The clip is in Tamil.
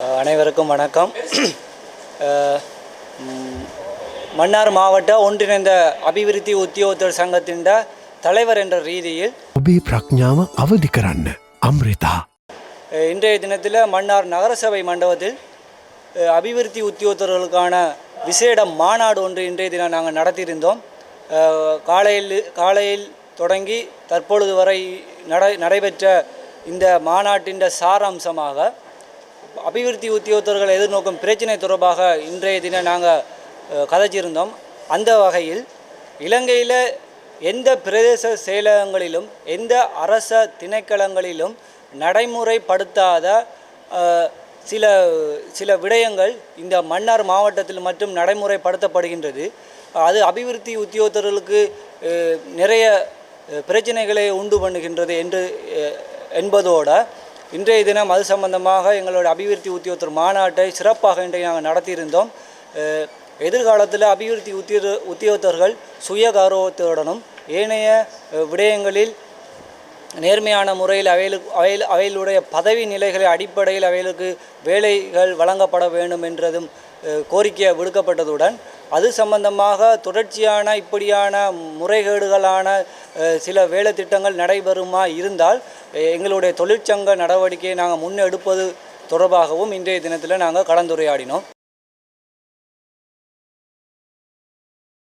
அனைவருக்கும் வணக்கம் அஹ், ம், மன்னார் மாவட்ட ஒன்றிணைந்த அபிவிருத்தி உத்தியோகத்தர் சங்கத்தின் தலைவர் என்ற ரீதியில் ඔබේ ප්‍රඥාව අවදි කරන්න අම්රිතා அஹ், இன்றைய தினத்தில் மன்னார் நகரசபை மண்டபத்தில் அஹ், அபிவிருத்தி உத்தியோகத்தர்களுக்கான விசேட மாநாடு ஒன்று இன்றைய தினம் நாங்கள் நடத்தியிருந்தோம் அஹ், காலையில் காலையில் தொடங்கி தற்பொழுது வரை நடை நடைபெற்ற இந்த மாநாட்டின் சாராம்சமாக அபிவிருத்தி உத்தியோகத்தர்கள் எதிர்நோக்கும் பிரச்சினை தொடர்பாக இன்றைய தினம் நாங்கள் கதைச்சிருந்தோம். அந்த வகையில் இலங்கையில் எந்த பிரதேச செயலகங்களிலும் எந்த அரச திணைக்களங்களிலும் நடைமுறைப்படுத்தாத சில சில விடயங்கள் இந்த மன்னார் மாவட்டத்தில் மட்டும் நடைமுறைப்படுத்தப்படுகின்றது. அது அபிவிருத்தி உத்தியோகத்தர்களுக்கு நிறைய பிரச்சனைகளை உண்டு பண்ணுகின்றது என்று என்பதோடு இன்றைய தினம் அது சம்பந்தமாக எங்களோட அபிவிருத்தி உத்தியோகத்தர் மாநாட்டை சிறப்பாக இன்றைய நாங்கள் நடத்தியிருந்தோம். எதிர்காலத்தில் அபிவிருத்தி உத்தியோ உத்தியோகத்தர்கள் சுய கௌரவத்துடனும் ஏனைய விடயங்களில் நேர்மையான முறையில் அவைகளுக்கு அவையில் அவைகளுடைய பதவி நிலைகளை அடிப்படையில் அவைகளுக்கு வேலைகள் வழங்கப்பட வேண்டும் என்றதும் கோரிக்கை விடுக்கப்பட்டதுடன் அது சம்பந்தமாக தொடர்ச்சியான இப்படியான முறைகேடுகளான சில வேலை திட்டங்கள் நடைபெறுமா இருந்தால் எங்களுடைய தொழிற்சங்க நடவடிக்கையை நாங்கள் முன்னெடுப்பது தொடர்பாகவும் இன்றைய தினத்தில் நாங்கள் கலந்துரையாடினோம்.